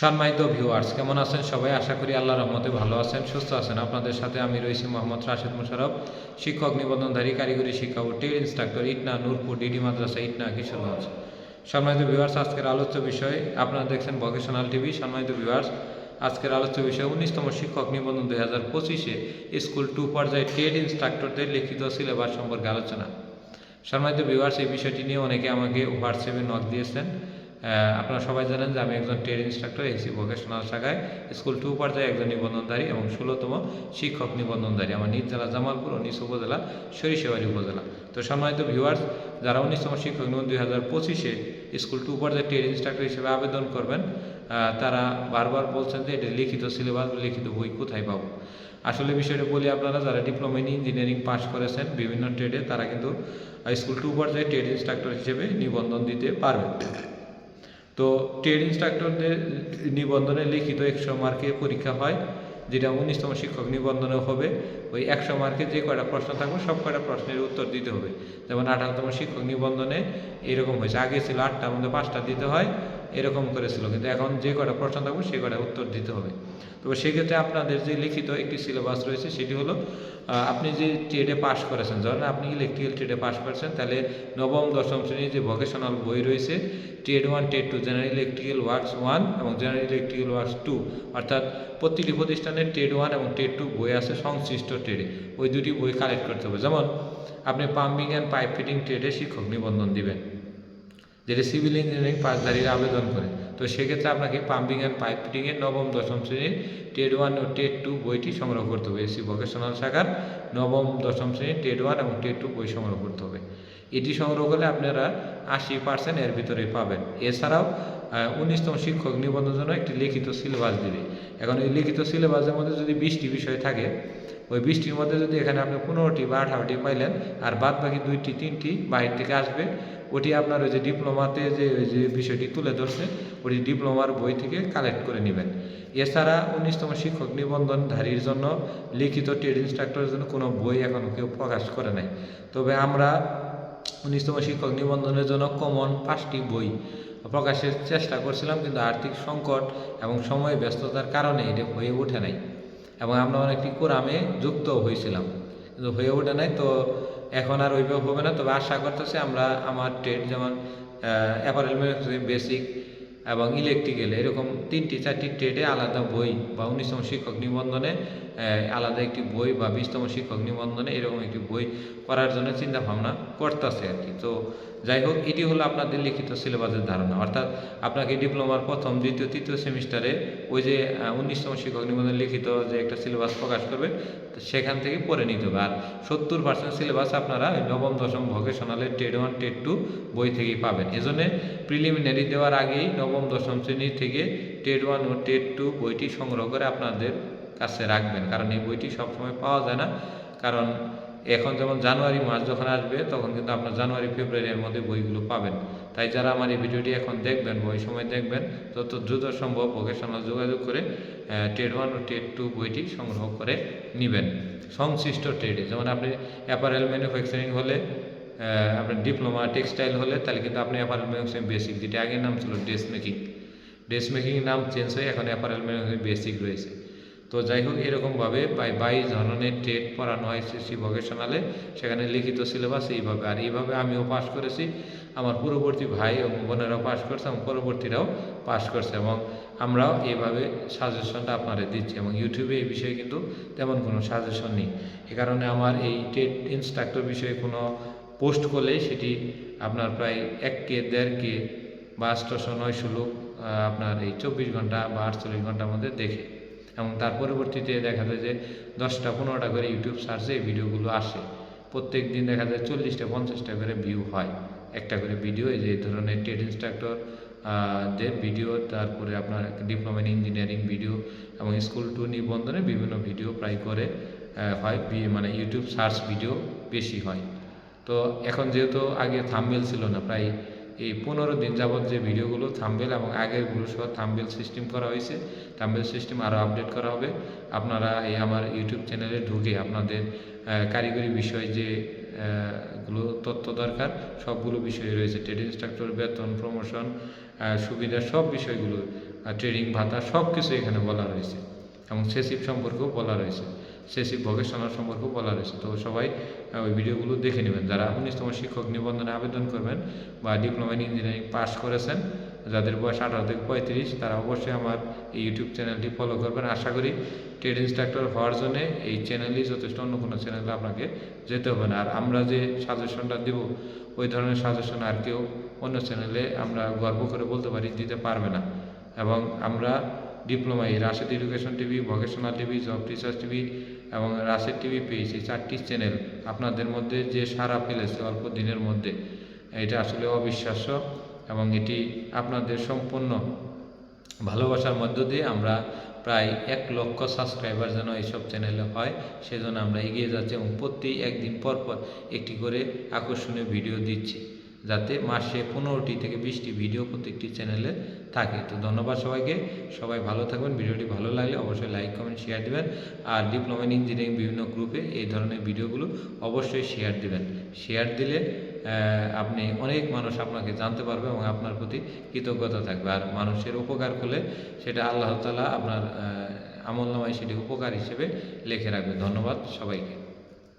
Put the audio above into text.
সম্মানিত ভিউয়ার্স কেমন আছেন সবাই? আশা করি আল্লাহ রহমতে ভালো আছেন, সুস্থ আছেন। আপনাদের সাথে আমি রয়েছি মোহাম্মদ রাশেদ মুশারফ শিক্ষক নিবন্ধনধারী, কারিগরি শিক্ষা ও trade instructor, Itna Nurpur, DD মাদ্রাসা, ইটনা কিশোরগঞ্জ। সম্মানিত ভিউয়ার্স আজকের আলোচ্য বিষয়, আপনারা দেখছেন ভকেশনাল টিভি সম্মানিত ভিউয়ার্স আজকের আলোচ্য বিষয়, উনিশতম শিক্ষক নিবন্ধন দুই হাজার পঁচিশে স্কুল টু পর্যায়ে ট্রেড ইনস্ট্রাক্টরদের লিখিত সিলেবাস সম্পর্কে আলোচনা। সম্মানিত ভিউয়ার্স এই বিষয়টি নিয়ে অনেকে আমাকে হোয়াটসঅ্যাপে নক দিয়েছেন। আপনারা সবাই জানেন যে আমি একজন ট্রেড ইনস্ট্রাক্টর এসি ভোকেশনাল শাখায় স্কুল টু পর্যায়ে একজন নিবন্ধনধারী এবং ষোলোতম শিক্ষক নিবন্ধনধারী। আমার নিজ জেলা জামালপুর ও নিজ উপজেলা সরিষাবাড়ি উপজেলা। তো সম্মানিত ভিউয়ার্স যারা উনিশতম শিক্ষক নিবন্ধন দুই হাজার পঁচিশে স্কুল টু পর্যায়ে ট্রেড ইনস্ট্রাক্টর হিসেবে আবেদন করবেন তারা বারবার বলছেন যে এটা লিখিত সিলেবাস লিখিত বই কোথায় পাবো? আসলে বিষয়টা বলি আপনারা, যারা ডিপ্লোমা ইন ইঞ্জিনিয়ারিং পাস করেছেন বিভিন্ন ট্রেডে তারা কিন্তু স্কুল টু পর্যায়ে ট্রেড ইনস্ট্রাক্টর হিসেবে নিবন্ধন দিতে পারবেন। তো ট্রেড ইনস্ট্রাক্টরদের নিবন্ধনে লিখিত একশো মার্কে পরীক্ষা হয়, যেটা উনিশতম শিক্ষক নিবন্ধনে হবে। ওই একশো মার্কে যে কয়টা প্রশ্ন থাকবে, সব কয়টা প্রশ্নের উত্তর দিতে হবে। যেমন আঠারোতম শিক্ষক নিবন্ধনে এরকম হয়েছে। আগে ছিল আটটার মধ্যে পাঁচটা দিতে হয় এরকম করেছিল। কিন্তু এখন যে কটা প্রশ্ন থাকবে, সে কটা উত্তর দিতে হবে। তো সেক্ষেত্রে আপনাদের যে লিখিত একটি সিলেবাস রয়েছে, সেটি হলো আপনি যে ট্রেডে পাস করেছেন, ধরেন আপনি ইলেকট্রিক্যাল ট্রেডে পাস করেছেন, তাহলে নবম, দশম শ্রেণির যে ভোকেশনাল বই রয়েছে trade one trade two general electrical works one এবং জেনারেল ইলেকট্রিক্যাল ওয়ার্কস টু অর্থাৎ প্রতিটি প্রতিষ্ঠানের ট্রেড ওয়ান এবং ট্রেড টু বই আছে সংশ্লিষ্ট ট্রেডে। ওই দুটি বই কালেক্ট করতে হবে। যেমন, আপনি পাম্পিং অ্যান্ড পাইপ ফিটিং ট্রেডে শিক্ষক নিবন্ধন দিবেন। যেটা সিভিল ইঞ্জিনিয়ারিং পাসধারীরা আবেদন করে। তো সেক্ষেত্রে আপনাকে পাম্পিং অ্যান্ড পাইপ নবম, দশম শ্রেণির টেড ওয়ান ও টেড টু বইটি সংগ্রহ করতে হবে। এসি ভোকেশনাল শাখার নবম, দশম শ্রেণির টেড ওয়ান এবং টেড টু বই সংগ্রহ করতে হবে। এটি সংগ্রহ করলে আপনারা আশি পার্সেন্ট এর ভিতরেই পাবেন। এছাড়াও উনিশতম শিক্ষক নিবন্ধনের জন্য একটি লিখিত সিলেবাস দিবে। এখন এই লিখিত সিলেবাসের মধ্যে যদি বিশটি বিষয় থাকে ওই বৃষ্টির মধ্যে যদি এখানে আপনি পনেরোটি বা আঠারোটি পাইলেন, আর বাদ বাকি দুইটি, তিনটি বাইরে থেকে আসবে, ওটি আপনার ওই যে ডিপ্লোমাতে যে, ওই যে বিষয়টি তুলে ধরছে, ওটি ডিপ্লোমার বই থেকে কালেক্ট করে নেবেন। এছাড়া উনিশতম শিক্ষক নিবন্ধনধারীর জন্য লিখিত ট্রেড ইনস্ট্রাক্টরের জন্য কোনো বই এখনও কেউ প্রকাশ করে নাই। তবে আমরা উনিশতম শিক্ষক নিবন্ধনের জন্য কমন পাঁচটি বই প্রকাশের চেষ্টা করছিলাম, কিন্তু আর্থিক সংকট এবং সময় ব্যস্ততার কারণে এটা হয়ে ওঠে নাই। এবং আমরা অনেকটি কোরামে যুক্ত হয়েছিলাম। কিন্তু হয়ে ওঠে নাই, তো এখন আর ওইভাবে হবে না। তবে আশা করতেছি আমরা আমার ট্রেড যেমন অ্যাপারেল বেসিক এবং ইলেকট্রিক্যাল এরকম তিনটি, চারটি ট্রেডে আলাদা বই বা উনিশতম শিক্ষক নিবন্ধনে আলাদা একটি বই বা বিশতম শিক্ষক নিবন্ধনে এরকম একটি বই করার জন্য চিন্তা ভাবনা করতেছে আর কি। তো যাই হোক, এটি হলো আপনাদের লিখিত সিলেবাসের ধারণা। অর্থাৎ আপনাকে ডিপ্লোমার প্রথম, দ্বিতীয়, তৃতীয় সেমিস্টারে ওই যে উনিশতম শিক্ষক নিবন্ধন লিখিত যে একটা সিলেবাস প্রকাশ করবে সেখান থেকে পড়ে নিতে হবে। আর সত্তর পার্সেন্ট সিলেবাস আপনারা নবম, দশম ভোকেশনালের টেড ওয়ান টেড টু বই থেকেই পাবেন। এজন্য প্রিলিমিনারি দেওয়ার আগেই নবম, দশম শ্রেণি থেকে টেড ওয়ান ও টেড টু বইটি সংগ্রহ করে আপনাদের কাছে রাখবেন। কারণ এই বইটি সবসময় পাওয়া যায় না। কারণ এখন যেমন জানুয়ারি মাস যখন আসবে, তখন কিন্তু আপনার জানুয়ারি, ফেব্রুয়ারির মধ্যে বইগুলো পাবেন। তাই যারা আমার এই ভিডিওটি এখন দেখবেন বই সময় দেখবেন, তত দ্রুত সম্ভব ভোকেশনাল যোগাযোগ করে টেড ওয়ান ও টেড টু বইটি সংগ্রহ করে নেবেন। সংশ্লিষ্ট ট্রেডে যেমন আপনি অ্যাপারেল ম্যানুফ্যাকচারিং হলে আপনার ডিপ্লোমা টেক্সটাইল হলে, তাহলে কিন্তু আপনি অ্যাপারেল ম্যানুফ্যাকচারিং বেসিক যেটা আগের নাম ছিল ড্রেস মেকিং ড্রেস মেকিং নাম চেঞ্জ হয়ে এখন অ্যাপারেল ম্যানুফ্যাকচারিং বেসিক রয়েছে। তো যাই হোক এরকমভাবে প্রায় বাইশ ধরনের টেট পড়ানো হয় সিসি ভোকেশনালে সেখানে লিখিত সিলেবাস এইভাবে, আর এইভাবে আমিও পাশ করেছি। আমার পূর্ববর্তী ভাই এবং বোনেরাও পাশ করছে এবং পরবর্তীরাও পাশ করছে এবং আমরাও এইভাবে সাজেশনটা আপনাদের দিচ্ছি এবং ইউটিউবে এই বিষয়ে কিন্তু তেমন কোনো সাজেশন নেই। এ কারণে আমার এই টেট ইনস্ট্রাক্টর বিষয়ে কোনো পোস্ট করলেই সেটি আপনার প্রায় এক কে, দেড় কে বা আটশোশো নয়শো লোক আপনার এই চব্বিশ ঘণ্টা বা আটচল্লিশ ঘণ্টার মধ্যে দেখে। এবং তার পরবর্তীতে দেখা যায় যে দশটা পনেরোটা করে ইউটিউব সার্চে এই ভিডিওগুলো আসে। প্রত্যেক দিন দেখা যায় চল্লিশটা, পঞ্চাশটা করে ভিউ হয়। একটা করে ভিডিও এই যে ধরনের টেড ইনস্ট্রাক্টর দের ভিডিও তারপরে আপনার ডিপ্লোমা ইন ইঞ্জিনিয়ারিং ভিডিও এবং স্কুল টু নিবন্ধনে বিভিন্ন ভিডিও প্রায় করে হয়। মানে ইউটিউব সার্চ ভিডিও বেশি হয়। তো এখন যেহেতু আগে থাম্বেল ছিল না, প্রায় এই পনেরো দিন যাবত যে ভিডিওগুলো থাম্বেল এবং আগেরগুলো সহ থাম্বেল সিস্টেম করা হয়েছে থাম্বেল সিস্টেম আরও আপডেট করা হবে। আপনারা এই আমার ইউটিউব চ্যানেলে ঢুকে আপনাদের কারিগরি বিষয় যে গুলো তথ্য দরকার, সবগুলো বিষয় রয়েছে। ট্রেড ইনস্ট্রাক্টর বেতন প্রমোশন সুবিধা, সব বিষয়গুলো ট্রেডিং ভাতা সব কিছু এখানে বলা রয়েছে এবং সেসিভ সম্পর্কেও বলা রয়েছে। সেসিভ ভোকেশনাল সম্পর্কেও বলা রয়েছে। তো সবাই ওই ভিডিওগুলো দেখে নেবেন। যারা উনিশতম শিক্ষক নিবন্ধনে আবেদন করবেন বা ডিপ্লোমা ইন ইঞ্জিনিয়ারিং পাস করেছেন, যাদের বয়স আঠারো থেকে পঁয়ত্রিশ, তারা অবশ্যই আমার এই ইউটিউব চ্যানেলটি ফলো করবেন। আশা করি ট্রেড ইনস্ট্রাক্টর হওয়ার জন্য এই চ্যানেলই যথেষ্ট অন্য কোনো চ্যানেলে আপনাকে যেতে হবে না। আর আমরা যে সাজেশনটা দেব, ওই ধরনের সাজেশন আর কেউ অন্য চ্যানেলে আমরা গর্ব করে বলতে পারি, দিতে পারবে না। এবং আমরা ডিপ্লোমা এই Rashed education TV, vocational TV, job teachers TV এবং রাশেদ টিভি পেয়েছি চারটি চ্যানেল আপনাদের মধ্যে যে সারা ফেলেছে অল্প দিনের মধ্যে। এটা আসলে অবিশ্বাস্য এবং এটি আপনাদের সম্পূর্ণ ভালোবাসার মধ্য দিয়ে আমরা প্রায় এক লক্ষ সাবস্ক্রাইবার যেন এইসব চ্যানেলে হয়, সেজন্য আমরা এগিয়ে যাচ্ছি এবং প্রতি একদিন পর পর একটি করে আকর্ষণীয় ভিডিও দিচ্ছি। যাতে মাসে পনেরোটি থেকে বিশটি ভিডিও প্রত্যেকটি চ্যানেলে থাকে। তো ধন্যবাদ সবাইকে। সবাই ভালো থাকবেন। ভিডিওটি ভালো লাগলে অবশ্যই লাইক কমেন্ট শেয়ার দিবেন। আর ডিপ্লোমা ইন ইঞ্জিনিয়ারিং বিভিন্ন গ্রুপে এই ধরনের ভিডিওগুলো অবশ্যই শেয়ার দিবেন। শেয়ার দিলে আপনি অনেক মানুষ আপনাকে জানতে পারবে এবং আপনার প্রতি কৃতজ্ঞতা থাকবে। আর মানুষের উপকার করলে সেটা আল্লাহ তালা আপনার আমল নামায় সেটি উপকার হিসেবে লিখে রাখবে। ধন্যবাদ সবাইকে।